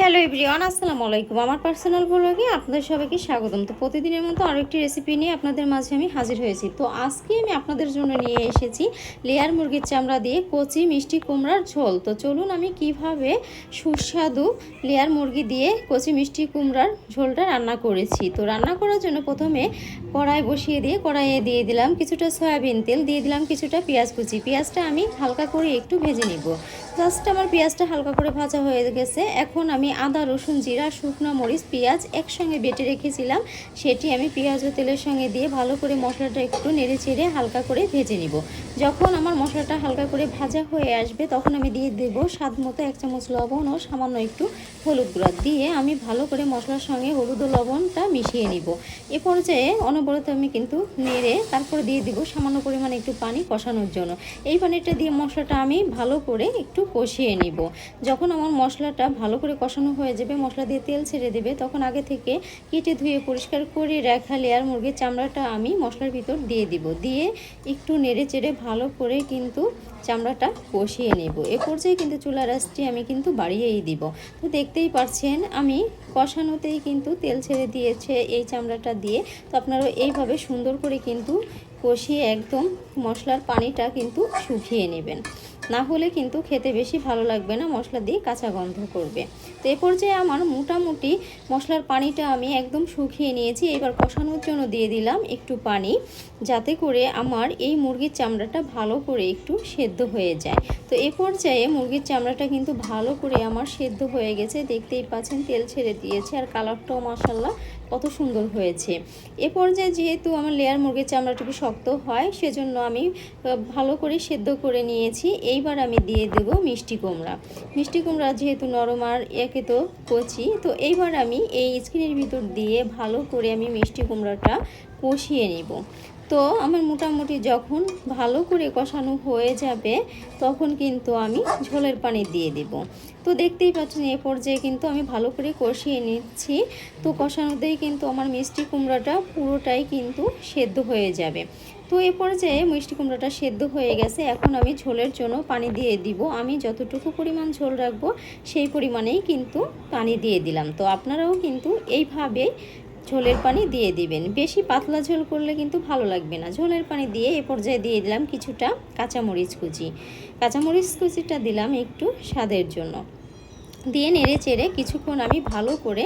Hello everyone, আসসালামু আলাইকুম। আমার পার্সোনাল ব্লগে আপনাদের সবাইকে স্বাগতম। তো প্রতিদিনের মতো আরও একটি রেসিপি নিয়ে আপনাদের মাঝে আমি হাজির হয়েছি। তো আজকে আমি আপনাদের জন্য নিয়ে এসেছি লেয়ার মুরগির চামড়া দিয়ে কচি মিষ্টি কুমড়ার ঝোল। তো চলুন আমি কীভাবে সুস্বাদু লেয়ার মুরগি দিয়ে কচি মিষ্টি কুমড়ার ঝোলটা রান্না করেছি। তো রান্না করার জন্য প্রথমে কড়াই বসিয়ে দিয়ে কড়াইয়ে দিয়ে দিলাম কিছুটা সয়াবিন তেল, দিয়ে দিলাম কিছুটা পেঁয়াজ কুচি। পেঁয়াজটা আমি হালকা করে একটু ভেজে নিব। জাস্ট আমার পেঁয়াজটা হালকা করে ভাজা হয়ে গেছে। এখন আমি আদা, রসুন, জিরা, শুকনো মরিচ, পেঁয়াজ একসঙ্গে বেটে রেখেছিলাম। সেটি আমি পেঁয়াজ ও তেলের সঙ্গে দিয়ে ভালো করে মশলাটা একটু নেড়ে চেড়ে হালকা করে ভেজে নিব। যখন আমার মশলাটা হালকা করে ভাজা হয়ে আসবে, তখন আমি দিয়ে দেবো স্বাদ মতো এক চামচ লবণ ও সামান্য একটু হলুদ গুঁড়া। দিয়ে আমি ভালো করে মশলার সঙ্গে হলুদ ও লবণটা মিশিয়ে নিব। এ পর্যায়ে অনবরত আমি কিন্তু নেড়ে তারপর দিয়ে দিব সামান্য পরিমাণে একটু পানি কষানোর জন্য। এই পানিটা দিয়ে মশলাটা আমি ভালো করে একটু কষিয়ে নিব। যখন আমার মশলাটা ভালো করে কষানো হয়ে যাবে, মশলা দিয়ে তেল ছেড়ে দেবে, তখন আগে থেকে কেটে ধুয়ে পরিষ্কার করে রাখা লেয়ার মুরগির চামড়াটা আমি মশলার ভিতর দিয়ে দিব। দিয়ে একটু নেড়ে চেড়ে ভালো করে কিন্তু চামড়াটা কষিয়ে নেব। এ পর্যায়ে কিন্তু চুলা রাসটি আমি কিন্তু বাড়িয়েই দিব। তো দেখতেই পাচ্ছেন আমি কষানোতেই কিন্তু তেল ছেড়ে দিয়েছে এই চামড়াটা দিয়ে। তো আপনারা এইভাবে সুন্দর করে কিন্তু কষিয়ে একদম মশলার পানিটা কিন্তু শুকিয়ে নেবেন। না হলে কিন্তু খেতে বেশি ভালো লাগবে না, মশলা দিয়ে কাঁচা গন্ধ করবে। তো এ পর্যায়ে আমার মোটামুটি মশলার পানিটা আমি একদম শুকিয়ে নিয়েছি। এবার কষানোর জন্য দিয়ে দিলাম একটু পানি, যাতে করে আমার এই মুরগির চামড়াটা ভালো করে একটু সেদ্ধ হয়ে যায়। তো এ পর্যায়ে মুরগির চামড়াটা কিন্তু ভালো করে আমার সেদ্ধ হয়ে গেছে। দেখতেই পাচ্ছেন, তেল ছেড়ে দিয়েছে আর কালারটাও মাসাল্লাহ কত সুন্দর হয়েছে। এ পর্যায়ে যেহেতু আমার লেয়ার মুরগির চামড়াটুকু শক্ত হয়, সেজন্য আমি ভালো করে সেদ্ধ করে নিয়েছি। এইবার আমি দিয়ে দেব মিষ্টি কুমড়া। মিষ্টি কুমড়া যেহেতু নরম আর একে তো কচি, তো এইবার আমি এই স্কিনের ভিতর দিয়ে ভালো করে আমি মিষ্টি কুমড়াটা কষিয়ে নিব। তো আমার মোটামুটি যখন ভালো করে কষানো হয়ে যাবে, তখন কিন্তু আমি ঝোলের পানি দিয়ে দেব। তো দেখতেই পাচ্ছেন এ পর্যায়ে কিন্তু আমি ভালো করে কষিয়ে নিচ্ছি। তো কষানোতেই কিন্তু আমার মিষ্টি কুমড়াটা পুরোটাই কিন্তু সেদ্ধ হয়ে যাবে। তো এ পর্যায়ে মিষ্টি কুমড়াটা সেদ্ধ হয়ে গেছে, এখন আমি ঝোলের জন্য পানি দিয়ে দিব। আমি যতটুকু পরিমাণ ঝোল রাখব, সেই পরিমাণেই কিন্তু পানি দিয়ে দিলাম। তো আপনারাও কিন্তু এইভাবে ঝোলের পানি দিয়ে দিবেন। বেশি পাতলা ঝোল করলে কিন্তু ভালো লাগবে না। ঝোলের পানি দিয়ে এ পর্যায়ে দিয়ে দিলাম কিছুটা কাঁচামরিচ কুচি। কাঁচামরিচ কুচিটা দিলাম একটু স্বাদের জন্য। দিয়ে নেড়ে চেড়ে কিছুক্ষণ আমি ভালো করে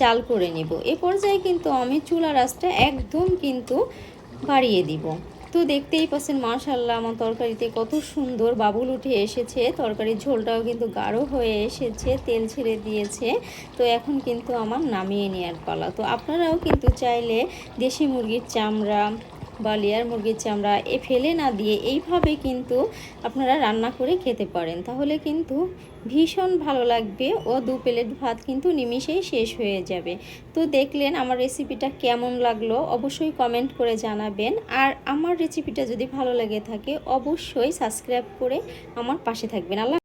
জাল করে নেব। এ পর্যায়ে কিন্তু আমি চুলা রাসটা একদম কিন্তু বাড়িয়ে দিব। তো দেখতেই পাচ্ছেন মার্শাল্লাহ আমার তরকারিতে কত সুন্দর বাবুল উঠে এসেছে। তরকারির ঝোলটাও কিন্তু গাঢ় হয়ে এসেছে, তেল ছেড়ে দিয়েছে। তো এখন কিন্তু আমার নামিয়ে নেওয়ার পালা। তো আপনারাও কিন্তু চাইলে দেশি মুরগির চামড়া বা লেয়ার মুরগির চামড়া এ ফেলে না দিয়ে এইভাবে কিন্তু আপনারা রান্না করে খেতে পারেন। তাহলে কিন্তু ভীষণ ভালো লাগবে ও দু প্লেট ভাত কিন্তু নিমিষেই শেষ হয়ে যাবে। তো দেখলেন আমার রেসিপিটা কেমন লাগল অবশ্যই কমেন্ট করে জানাবেন। আর আমার রেসিপিটা যদি ভালো লেগে থাকে অবশ্যই সাবস্ক্রাইব করে আমার পাশে থাকবেন। আল্লাহ